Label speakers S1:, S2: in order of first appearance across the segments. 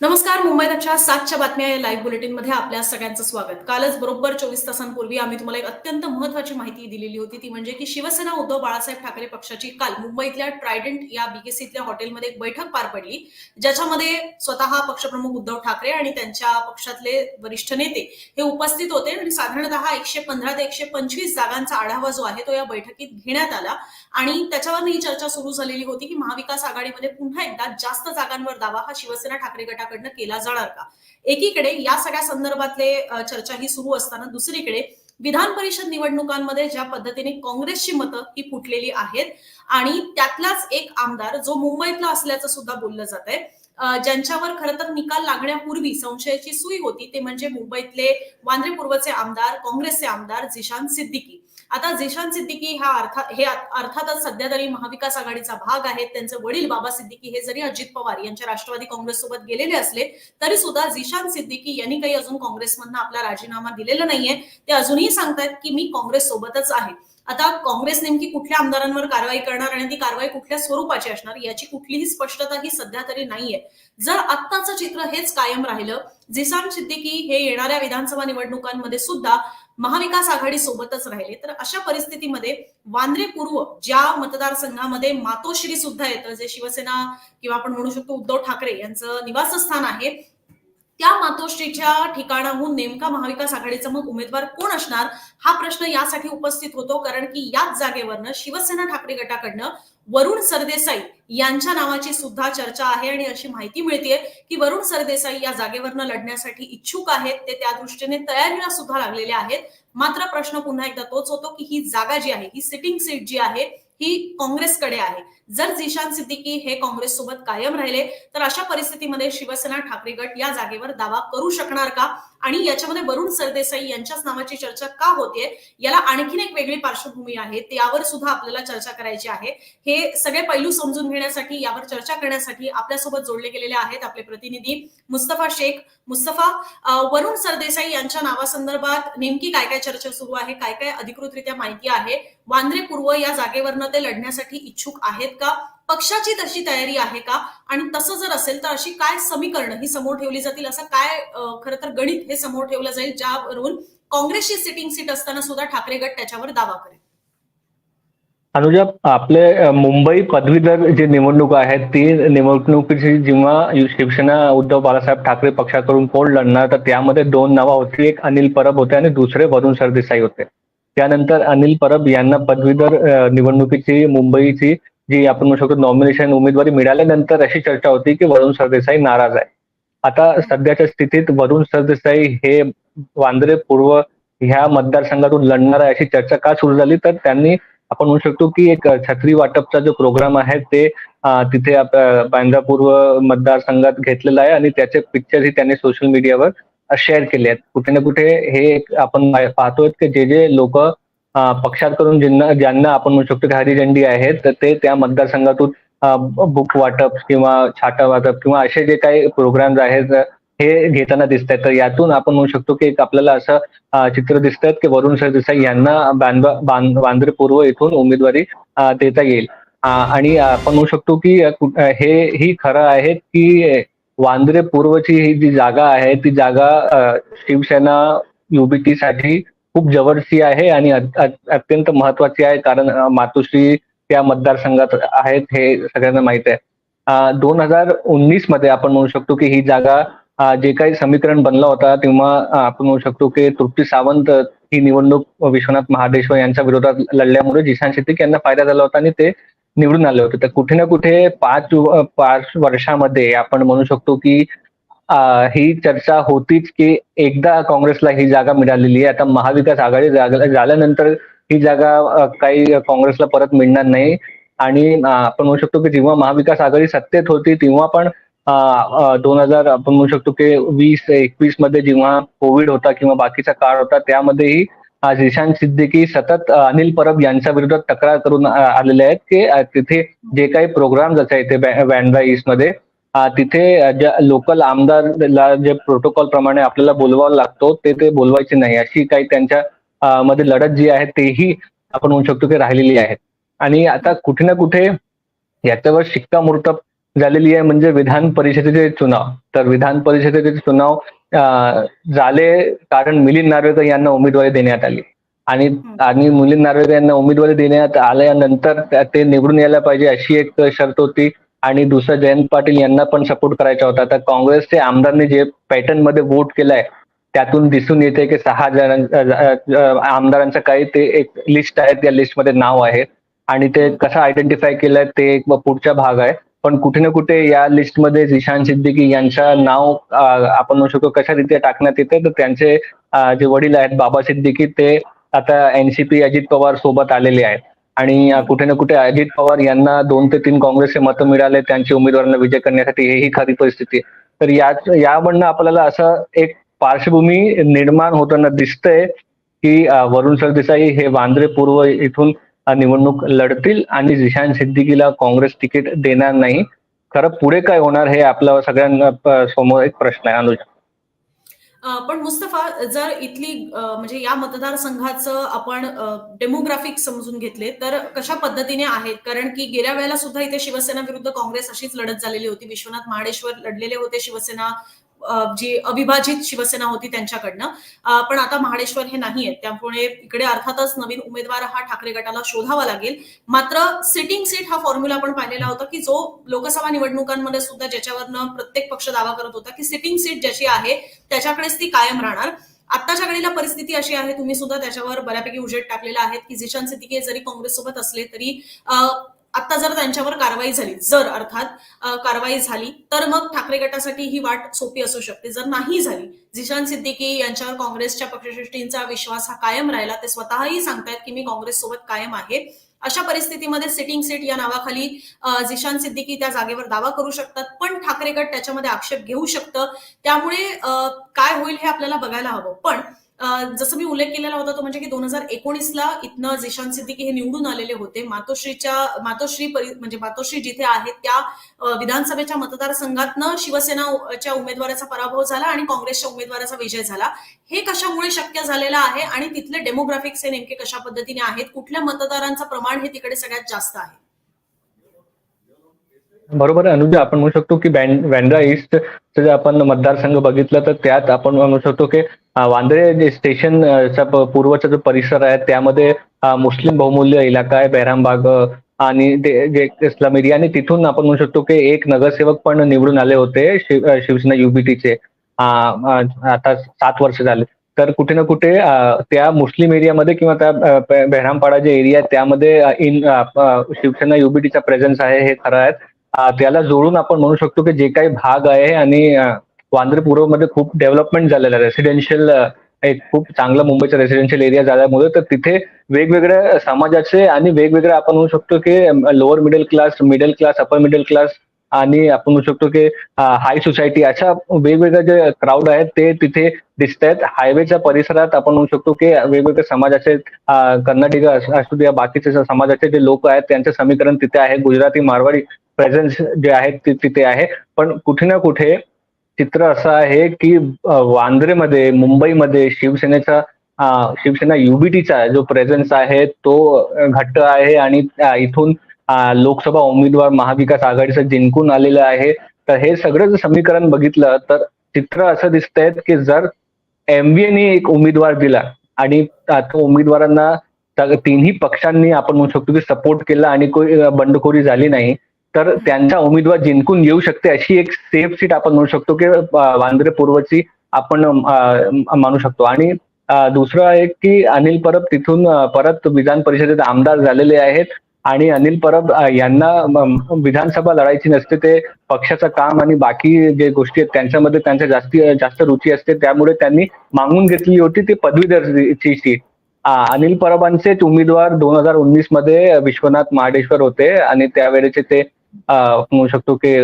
S1: नमस्कार मुंबईच्या सातच्या बातम्या या लाईव्ह बुलेटिनमध्ये आपल्या सगळ्यांचं स्वागत. कालच बरोबर चोवीस तासांपूर्वी आम्ही तुम्हाला एक अत्यंत महत्वाची माहिती दिलेली होती. ती म्हणजे की शिवसेना उद्धव बाळासाहेब ठाकरे पक्षाची काल मुंबईतल्या ट्रायडंट या बीकेसीतल्या हॉटेलमध्ये एक बैठक पार पडली. ज्याच्यामध्ये स्वतः पक्षप्रमुख उद्धव ठाकरे आणि त्यांच्या पक्षातले वरिष्ठ नेते हे उपस्थित होते. आणि साधारणतः एकशे पंधरा ते एकशे पंचवीस जागांचा आढावा जो आहे तो या बैठकीत घेण्यात आला. आणि त्याच्यावर ही चर्चा सुरू झालेली होती की महाविकास आघाडीमध्ये पुन्हा एकदा जास्त जागांवर दावा हा शिवसेना ठाकरे गटाकडनं केला जाणार का? एकीकडे या सगळ्या संदर्भातले चर्चा ही सुरू असताना दुसरीकडे विधान परिषद निवडणुकांमध्ये ज्या पद्धतीने काँग्रेसची मतं ही फुटलेली आहेत आणि त्यातलाच एक आमदार जो मुंबईतला असल्याचं सुद्धा बोललं जात आहे ज्यांच्यावर खरं तर निकाल लागण्यापूर्वी संशयाची सुई होती ते म्हणजे मुंबईतले वांद्रे पूर्वचे आमदार काँग्रेसचे आमदार जिशान सिद्दीकी. आता जिशान सिद्दीकी हा अर्थात हे अर्थातच सध्या तरी महाविकास आघाडीचा भाग आहेत. त्यांचे वडील बाबा सिद्दीकी हे जरी अजित पवार यांच्या राष्ट्रवादी काँग्रेस सोबत गेलेले असले तरी सुद्धा झिशान सिद्दीकी यांनी काही अजून काँग्रेसमधनं आपला राजीनामा दिलेला नाहीये. ते अजूनही सांगतायत की मी काँग्रेस सोबतच आहे. आता काँग्रेस नेमकी कुठल्या आमदारांवर कारवाई करणार आणि ती कारवाई कुठल्या स्वरूपाची असणार याची कुठलीही स्पष्टता ही सध्या तरी नाहीये. जर आत्ताचं चित्र हेच कायम राहिलं जिसान सिद्दीकी हे येणाऱ्या विधानसभा निवडणुकांमध्ये सुद्धा महाविकास आघाडी सोबतच राहिले तर अशा परिस्थितीमध्ये वांद्रे पूर्व ज्या मतदारसंघामध्ये मातोश्री सुद्धा येतं जे शिवसेना किंवा आपण म्हणू शकतो उद्धव ठाकरे यांचं निवासस्थान आहे त्या मातोश्रीच्या ठिकाणाहून नेमका महाविकास आघाडीचा मग उमेदवार कोण असणार हा प्रश्न यासाठी उपस्थित होतो. कारण की याच जागेवरनं शिवसेना ठाकरे गटाकडनं वरुण सरदेसाई यांच्या नावाची सुद्धा चर्चा आहे आणि अशी माहिती मिळते की वरुण सरदेसाई या जागेवरनं लढण्यासाठी इच्छुक आहेत. ते त्या दृष्टीने तयारीला सुद्धा लागलेले आहेत. मात्र प्रश्न पुन्हा एकदा तोच होतो की ही जागा जी आहे ही सिटिंग सीट जी आहे ही काँग्रेसकडे आहे. जर झिशान सिद्दीकी हे काँग्रेस सोबत कायम राहिले तर अशा परिस्थितीमध्ये शिवसेना ठाकरे गट या जागेवर दावा करू शकणार का? आणि याच्यामध्ये वरुण सरदेसाई यांच्याच नावाची चर्चा का होते याला आणखीन एक वेगळी पार्श्वभूमी आहे. त्यावर सुद्धा आपल्याला चर्चा करायची आहे. हे सगळे पैलू समजून घेण्यासाठी यावर चर्चा करण्यासाठी आपल्यासोबत जोडले गेलेले आहेत आपले प्रतिनिधी मुस्तफा शेख. मुस्तफा वरुण सरदेसाई यांच्या नावासंदर्भात नेमकी काय काय चर्चा सुरू आहे काय काय अधिकृतरित्या माहिती आहे? वांद्रे पूर्व या जागेवरनं ते लढण्यासाठी इच्छुक आहेत का? पक्षाची तशी तयारी आहे का? आणि तसं जर असेल तर अशी काय समीकरणं ही समोर ठेवली जातील? असं काय खरं तर गणित हे समोर ठेवलं जाईल ज्यावरून काँग्रेसची सिटिंग सीट असताना सुद्धा ठाकरे गट त्याच्यावर दावा करेल.
S2: अनुजा आपले मुंबई पदवीधर जी निवडणूक आहेत ती निवडणुकीची जेव्हा शिवसेना उद्धव बाळासाहेब ठाकरे पक्षाकडून कोण लढणार तर त्यामध्ये दोन नावं होती. एक अनिल परब होते आणि दुसरे वरुण सरदेसाई होते. त्यानंतर अनिल परब यांना पदवीधर निवडणुकीची मुंबईची जी आपण म्हणू शकतो नॉमिनेशन उमेदवारी मिळाल्यानंतर अशी चर्चा होती की वरुण सरदेसाई नाराज आहे. आता सध्याच्या स्थितीत वरुण सरदेसाई हे वांद्रे पूर्व ह्या मतदारसंघातून लढणार आहे अशी चर्चा का सुरू झाली? तर त्यांनी आपण म्हणू शकतो की एक छत्री वाटपचा जो प्रोग्राम आहे ते तिथे बांद्रा पूर्व मतदारसंघात घेतलेला आहे आणि त्याचे पिक्चरही त्यांनी सोशल मीडियावर शेअर केले आहेत. कुठे ना कुठे हे एक आपण पाहतोय की जे जे लोक पक्षाकडून ज्यांना ज्यांना आपण म्हणू शकतो की हरिझंडी आहेत तर ते त्या मतदारसंघातून बुक वाटप किंवा छाटा वाटप किंवा असे जे काही प्रोग्राम्स आहेत हे घेताना दिसत आहेत तर यातून आपण म्हणू शकतो की एक आपल्याला असं चित्र दिसत आहेत की वरुण सरदेसाई यांना बांद्रे बांध- वांद्रे पूर्व इथून उमेदवारी देता येईल. आणि आपण म्हणू शकतो की हे ही खरं आहे की वांद्रे पूर्वची ही जी जागा आहे ती जागा शिवसेना युबीटी साठी खूप जवळची आहे आणि अत्यंत महत्वाची आहे. कारण मातोश्री त्या मतदारसंघात आहेत हे सगळ्यांना माहीत आहे. दोन हजार उन्नीसमध्ये आपण म्हणू शकतो की ही जागा जे काही समीकरण बनला होता तेव्हा आपण म्हणू शकतो की तृप्ती सावंत ही निवडणूक विश्वनाथ महाडेश्वर यांच्या विरोधात लढल्यामुळे जिशान शेट्टी यांना फायदा झाला होता आणि ते निवडून आले होते. तर कुठे ना कुठे पाच पाच वर्षामध्ये आपण म्हणू शकतो की ही चर्चा होतीच की एकदा काँग्रेसला ही जागा मिळालेली आहे. आता महाविकास आघाडी झाल्यानंतर ही जागा काही काँग्रेसला परत मिळणार नाही. आणि आपण म्हणू शकतो की जेव्हा महाविकास आघाडी सत्तेत होती तेव्हा पण दोन हजार आपण म्हणू शकतो की वीस एकवीसमध्ये जेव्हा कोविड होता किंवा बाकीचा काळ होता त्यामध्येही अं, सिद्दीकी सतत अनिल परब यांच्या विरोधात तक्रार करून आलेले आहेत की तिथे जे काही प्रोग्राम आहे इथे बँड्रा ईस्टमध्ये मध्ये तिथे ज्या लोकल आमदारला जे प्रोटोकॉल प्रमाणे आपल्याला बोलवावं लागतो ते ते बोलवायचे नाही. अशी काही त्यांच्या मध्ये लढत जी आहे तेही आपण म्हणू शकतो की राहिलेली आहे. आणि आता कुठे ना कुठे याच्यावर शिक्कामोर्तब झालेली आहे म्हणजे विधान परिषदेचे चुनाव. तर विधान परिषदेचे चुनाव झाले कारण मिलिंद नार्वेकर यांना उमेदवारी देण्यात आली. आणि आणि मिलिंद नार्वेकर यांना उमेदवारी देण्यात आल्यानंतर ते निवडून यायला पाहिजे अशी एक शर्त होती. आणि दुसरं जयंत पाटील यांना पण सपोर्ट करायचा होता. तर काँग्रेसचे आमदारांनी जे पॅटर्नमध्ये वोट केलाय त्यातून दिसून येते की सहा जण आमदारांचं काही ते एक लिस्ट आहे त्या लिस्टमध्ये नाव आहे. आणि ते कसं आयडेंटिफाय केलंय ते एक पुढचा भाग आहे. पण कुठे ना कुठे या लिस्टमध्ये जिशान सिद्दीकी यांचं नाव आपण म्हणू शकतो कशा रीती टाकण्यात येते तर त्यांचे जे वडील आहेत बाबा सिद्दीकी ते आता एनसीपी अजित पवार सोबत आलेले आहेत. आणि कुठे ना कुठे अजित पवार यांना दोन ते तीन काँग्रेसचे मतं मिळाले त्यांच्या उमेदवारांना विजय करण्यासाठी हेही खरी परिस्थिती आहे. तर या यावरनं आपल्याला असं एक पार्श्वभूमी निर्माण होताना दिसतंय की वरुण सरदेसाई हे वांद्रे पूर्व इथून निवडणूक लढतील आणि जिशान सिद्दीकीला काँग्रेस तिकीट देणार नाही खरं पुढे काय होणार हे आपल्या सगळ्यांना समोर एक प्रश्न आहे अनुजा
S1: पण मुस्तफा जर इथली म्हणजे या मतदारसंघाचं आपण डेमोग्राफिक समजून घेतले तर कशा पद्धतीने आहेत? कारण की गेल्या वेळेला सुद्धा इथे शिवसेना विरुद्ध काँग्रेस अशीच लढत झालेली होती. विश्वनाथ महाडेश्वर लढलेले होते शिवसेना जी अविभाजित शिवसेना होती त्यांच्याकडनं. पण आता महाडेश्वर हे नाही आहेत त्यामुळे इकडे अर्थातच नवीन उमेदवार हा ठाकरे गटाला शोधावा लागेल. मात्र सिटिंग सीट हा फॉर्म्युला आपण पाहिलेला होता की जो लोकसभा निवडणुकांमध्ये सुद्धा ज्याच्यावरनं प्रत्येक पक्ष दावा करत होता की सिटिंग सीट ज्याची आहे त्याच्याकडेच ती कायम राहणार. आत्ताच्या घडीला परिस्थिती अशी आहे तुम्ही सुद्धा त्याच्यावर बऱ्यापैकी उजेड टाकलेला आहे की जिशांत सिद्दीकी जरी काँग्रेससोबत असले तरी अ, आता जर त्यांच्यावर कारवाई झाली जर अर्थात कारवाई झाली तर मग ठाकरे गटासाठी ही वाट सोपी असू शकते. जर नाही झाली जिशान सिद्दीकी यांच्यावर काँग्रेसच्या पक्षश्रेष्ठींचा विश्वास हा कायम राहिला ते स्वतःही सांगतायत की मी काँग्रेस सोबत कायम आहे. अशा परिस्थितीमध्ये सिटिंग सीट या नावाखाली जिशान सिद्दीकी त्या जागेवर दावा करू शकतात. पण ठाकरे गट त्याच्यामध्ये आक्षेप घेऊ शकतं. त्यामुळे काय होईल हे आपल्याला बघायला हवं. पण जसं मी उल्लेख केलेला होता तो म्हणजे की दोन हजार एकोणीसला इथनं जिशान सिद्दीकी हे निवडून आलेले होते. मातोश्रीच्या मातोश्री परि- म्हणजे मातोश्री जिथे आहेत त्या विधानसभेच्या मतदारसंघातनं शिवसेनाच्या उमेदवाराचा पराभव झाला आणि काँग्रेसच्या उमेदवाराचा विजय झाला. हे कशामुळे शक्य झालेलं आहे आणि तिथले डेमोग्राफिक्स हे नेमके कशा पद्धतीने आहेत? कुठल्या मतदारांचं प्रमाण हे तिकडे सगळ्यात जास्त आहे?
S2: बरोबर आहे. अनुजा आपण म्हणू शकतो की बँड बँड्रा ईस्ट जर आपण मतदारसंघ बघितलं तर त्यात आपण म्हणू शकतो की वांद्रे जे स्टेशन पूर्वचा जो परिसर आहे त्यामध्ये मुस्लिम बहुमूल्य इलाका आहे बेरामबाग आणि ते जे इस्लाम एरिया आणि तिथून आपण म्हणू शकतो की एक नगरसेवक पण निवडून आले होते शिव- शिवसेना युबीटीचे. आता सात वर्ष झाले. तर कुठे ना कुठे त्या मुस्लिम एरियामध्ये किंवा त्या बेहरामपाडा जे एरिया आहे त्यामध्ये इन शिवसेना युबीटीचा प्रेझेन्स आहे हे खरं आहे. त्याला जोडून आपण म्हणू शकतो की जे काही भाग आहे आणि अं, वांद्रे पूर्वमध्ये खूप डेव्हलपमेंट झालेलं आहे. रेसिडेन्शियल एक खूप चांगला मुंबईचा रेसिडेन्शियल एरिया झाल्यामुळे तर तिथे वेगवेगळ्या समाजाचे आणि वेगवेगळ्या आपण म्हणू शकतो की lower middle class middle class upper middle class आणि आपण म्हणू शकतो की हाय सोसायटी अशा वेगवेगळ्या जे क्राऊड आहेत ते तिथे दिसत आहेत. हायवेच्या परिसरात आपण म्हणू शकतो की वेगवेगळ्या समाजाचे कर्नाटक असू द्या बाकीचे समाजाचे जे लोक आहेत त्यांचं समीकरण तिथे आहे. गुजराती मारवाडी प्रेझेन्स जे आहे ते तिथे आहे. पण कुठे ना कुठे चित्र असं आहे की वांद्रेमध्ये मुंबईमध्ये शिवसेनेचा शिवसेना युबीटीचा जो प्रेझेन्स आहे तो घट्ट आहे आणि इथून लोकसभा उमेदवार महाविकास आघाडीचं जिंकून आलेलं आहे. तर हे सगळं जर समीकरण बघितलं तर चित्र असं दिसतंय की जर एमबीएने एक उमेदवार दिला आणि तो उमेदवारांना तिन्ही पक्षांनी आपण म्हणू शकतो की सपोर्ट केला आणि बंडखोरी झाली नाही तर त्यांचा उमेदवार जिंकून येऊ शकते अशी एक सेफ सीट आपण म्हणू शकतो की वांद्रे पूर्वची आपण मानू शकतो. आणि दुसरं आहे की अनिल परब तिथून परत विधान परिषदेत आमदार झालेले आहेत. आणि अनिल परब यांना विधानसभा लढायची नसते ते पक्षाचं काम आणि बाकी जे गोष्टी आहेत त्यांच्यामध्ये त्यांच्या जास्ती जास्त रुची असते. त्यामुळे त्यांनी मागून घेतली होती ती पदवीधरची सीट अनिल परबांचेच उमेदवार दोन हजार उन्नीसमध्ये विश्वनाथ महाडेश्वर होते. आणि त्यावेळेचे ते म्हणू शकतो की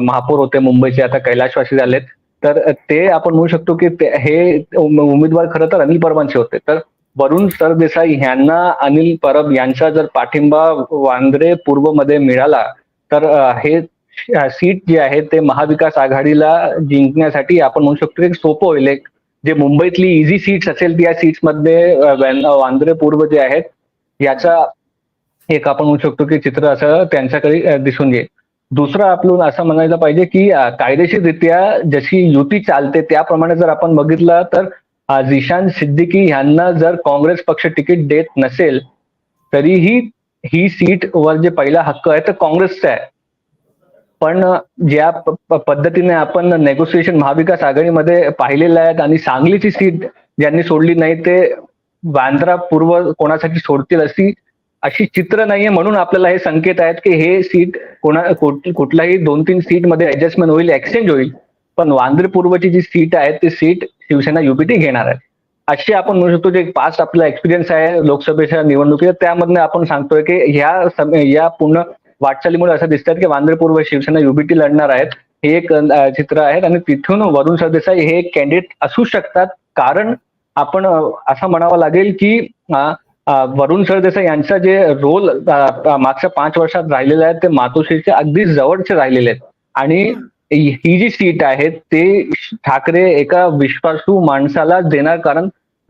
S2: महापौर होते मुंबईचे आता कैलाशवासी झालेत. तर ते आपण म्हणू शकतो की हे उमेदवार खरं तर अनिल परबांचे होते. तर वरुण सरदेसाई यांना अनिल परब यांचा जर पाठिंबा वांद्रे पूर्वमध्ये मिळाला तर हे सीट जे आहे ते महाविकास आघाडीला जिंकण्यासाठी आपण म्हणू शकतो की सोपं होईल. एक जे मुंबईतली इझी सीट्स असेल त्या सीट्समध्ये वांद्रे पूर्व जे आहेत याचा एक आपण म्हणू शकतो की चित्र असं त्यांच्याकडे दिसून येईल. दुसरं आपण असं म्हणायला पाहिजे की कायदेशीररित्या जशी युती चालते त्याप्रमाणे जर आपण बघितलं तर जिशान सिद्दीकी यांना जर काँग्रेस पक्ष तिकीट देत नसेल तरीही ही सीट वर जे पहिला हक्क आहे तर काँग्रेसचा आहे. पण ज्या प- पद्धतीने आपण नेगोसिएशन महाविकास आघाडीमध्ये पाहिलेलं आहे आणि सांगलीची सीट ज्यांनी सोडली नाही ते बांद्रा पूर्व कोणासाठी सोडतील अशी अशी चित्र नाहीये म्हणून आपल्याला हे संकेत आहेत की हे सीट कोणा कुठल्याही दोन तीन सीटमध्ये ऍडजस्टमेंट होईल एक्सचेंज होईल. पण वांद्रे पूर्वची जी सीट आहे ती सीट शिवसेना युपीटी घेणार आहे. अशी आपण म्हणू शकतो जे पास्ट आपला एक्सपिरियन्स आहे लोकसभेच्या निवडणुकीत त्यामधनं आपण सांगतोय की ह्या या पूर्ण वाटचालीमुळे असं दिसतात की वांद्रे पूर्व शिवसेना युबीटी लढणार आहेत. हे एक चित्र आहे आणि तिथून वरुण सरदेसाई हे एक कॅन्डिडेट असू शकतात. कारण आपण असं म्हणावं लागेल की वरुण सरदेसाई यांचा जे रोल मागच्या पाच वर्षात राहिलेला आहे ते मातोश्रीचे अगदी जवळचे राहिलेले आहेत. आणि ही जी सीट आहे ते ठाकरे एका विश्वासू माणसाला देणार कारण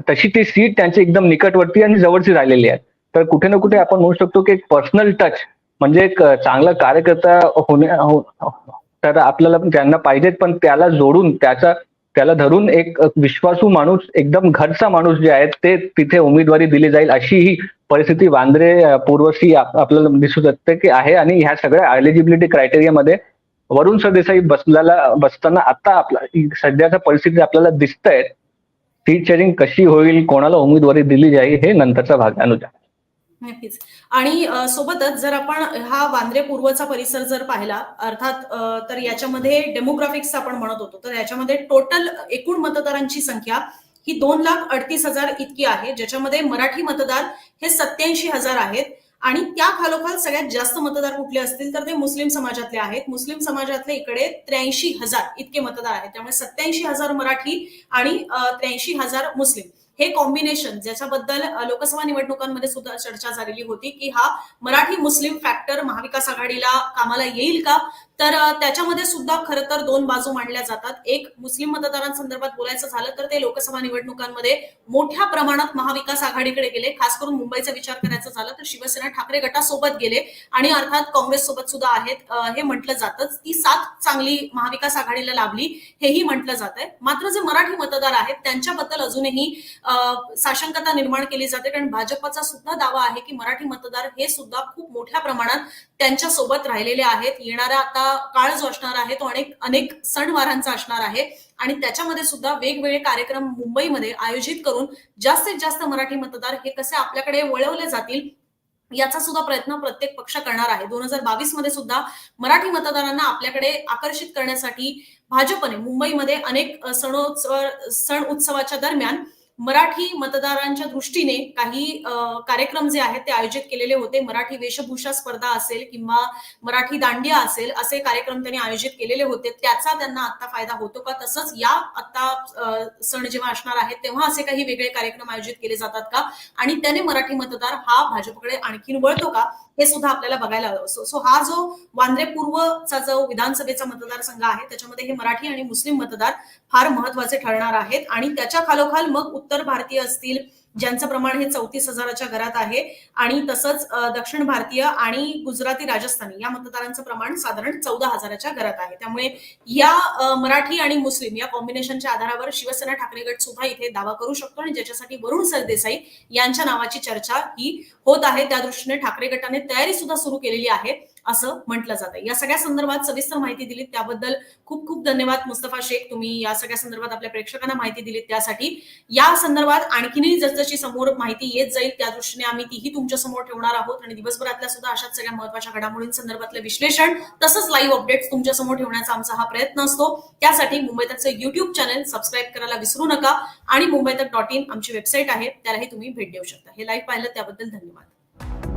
S2: तशी ती सीट त्यांची एकदम निकटवर्ती आणि जवळची राहिलेली आहे. तर कुठे ना कुठे आपण म्हणू शकतो की एक पर्सनल टच म्हणजे एक चांगला कार्यकर्ता होणे हो-, हो- तर आपल्याला त्यांना पाहिजेत पण त्याला जोडून त्याचा त्याला धरून एक विश्वासू माणूस एकदम घरचा माणूस जे आहे ते तिथे उमेदवारी दिली जाईल अशी ही परिस्थिती वांद्रे पूर्वशी आपल्याला दिसू शकते की आहे आणि ह्या सगळ्या एलिजिबिलिटी क्रायटेरियामध्ये वरुण सरदेसाई बसलेला बसताना आता आपला सध्याच्या परिस्थिती आपल्याला दिसत आहे सीट शेअरिंग कशी होईल कोणाला उमेदवारी दिली जाईल हे नंतरचा भाग अनुजा.
S1: नक्कीच. आणि सोबतच जर आपण हा वांद्रे पूर्वचा परिसर जर पाहिला अर्थात तर याच्यामध्ये डेमोग्राफिक्स आपण म्हणत होतो तर याच्यामध्ये टोटल एकूण मतदारांची संख्या ही दोन लाख अडतीस हजार इतकी आहे ज्याच्यामध्ये मराठी मतदार हे सत्याऐंशी हजार आहेत आणि त्या खालोखाल सगळ्यात जास्त मतदार कुठले असतील तर ते मुस्लिम समाजातले आहेत. मुस्लिम समाजातले इकडे त्र्याऐंशी हजार इतके मतदार आहेत त्यामुळे सत्याऐंशी हजार मराठी आणि त्र्याऐंशी हजार मुस्लिम. हे कॉम्बिनेशन ज्याच्याबद्दल लोकसभा निवडणुकांमध्ये सुद्धा चर्चा झालेली होती की हा मराठी मुस्लिम फॅक्टर महाविकास आघाडीला कामाला येईल का? तर त्याच्यामध्ये सुद्धा खरं तर दोन बाजू मांडल्या जातात. एक मुस्लिम मतदारांसंदर्भात बोलायचं झालं तर ते लोकसभा निवडणुकांमध्ये मोठ्या प्रमाणात महाविकास आघाडीकडे गेले. खास करून मुंबईचा विचार करायचा झाला तर शिवसेना ठाकरे गटासोबत गेले आणि अर्थात काँग्रेस सोबत सुद्धा आहेत हे म्हटलं जातच. ती साथ चांगली महाविकास आघाडीला लाभली हेही म्हटलं जात आहे मात्र जे मराठी मतदार आहेत त्यांच्याबद्दल अजूनही साशंकता निर्माण केली जाते. कारण भाजपचा सुद्धा दावा आहे की मराठी मतदार हे सुद्धा खूप मोठ्या प्रमाणात त्यांच्यासोबत राहिलेले आहेत. येणारा आता काळ जो असणार आहे तो अनेक अनेक सणवारांचा असणार आहे. आणि त्याच्यामध्ये सुद्धा वेगवेगळे कार्यक्रम मुंबईमध्ये आयोजित करून जास्तीत जास्त मराठी मतदार हे कसे आपल्याकडे वळवले जातील याचा सुद्धा प्रयत्न प्रत्येक पक्ष करणार आहे. दोन हजार बावीसमध्ये सुद्धा मराठी मतदारांना आपल्याकडे आकर्षित करण्यासाठी भाजपने मुंबईमध्ये अनेक सणोत्सव सण उत्सवाच्या दरम्यान मराठी मतदारांच्या दृष्टीने काही कार्यक्रम जे आहेत ते आयोजित केलेले होते. मराठी वेशभूषा स्पर्धा असेल किंवा मराठी दांडिया असेल असे कार्यक्रम त्यांनी आयोजित केलेले होते. त्याचा त्यांना आता फायदा होतो का? तसंच या आता सण जेव्हा असणार आहेत तेव्हा असे काही वेगळे कार्यक्रम आयोजित केले जातात का? आणि त्याने मराठी मतदार हा भाजपकडे आणखीन वळतो का? हे सुद्धा आपल्याला बघायला हवं. सो सो हा जो वांद्रे पूर्वचा जो विधानसभेचा मतदारसंघ आहे त्याच्यामध्ये हे मराठी आणि मुस्लिम मतदार फार महत्त्वाचे ठरणार आहेत. आणि त्याच्या खालोखाल मग उत्तर भारतीय असतील ज्यांचं प्रमाण हे चौतीस हजाराच्या घरात आहे. आणि तसंच दक्षिण भारतीय आणि गुजराती राजस्थानी या मतदारांचं प्रमाण साधारण चौदा हजाराच्या घरात आहे. त्यामुळे या मराठी आणि मुस्लिम या कॉम्बिनेशनच्या आधारावर शिवसेना ठाकरे गट सुद्धा इथे दावा करू शकतो आणि ज्याच्यासाठी वरुण सरदेसाई यांच्या नावाची चर्चा ही होत आहे. त्या दृष्टीने ठाकरे गटाने तयारी सुद्धा सुरू केलेली आहे असं म्हटलं जातं या सगळ्या संदर्भात सविस्तर माहिती दिली त्याबद्दल खूप खूप धन्यवाद मुस्तफा शेख. तुम्ही या सगळ्या संदर्भात आपल्या प्रेक्षकांना माहिती दिली त्यासाठी या संदर्भात आणखीनही जसजशी समोर माहिती येत जाईल. त्या दृष्टीने आम्ही तीही तुमच्यासमोर ठेवणार आहोत आणि दिवसभरातल्या सुद्धा अशाच सगळ्या महत्त्वाच्या घडामोडींसंदर्भातलं विश्लेषण तसंच लाईव्ह अपडेट्स तुमच्यासमोर ठेवण्याचा आमचा हा प्रयत्न असतो. त्यासाठी मुंबई तकचं युट्यूब चॅनल सबस्क्राईब करायला विसरू नका आणि मुंबई तक डॉट इन आमची वेबसाईट आहे. त्यालाही तुम्ही भेट देऊ शकता. हे लाईव्ह पाहिलं त्याबद्दल धन्यवाद.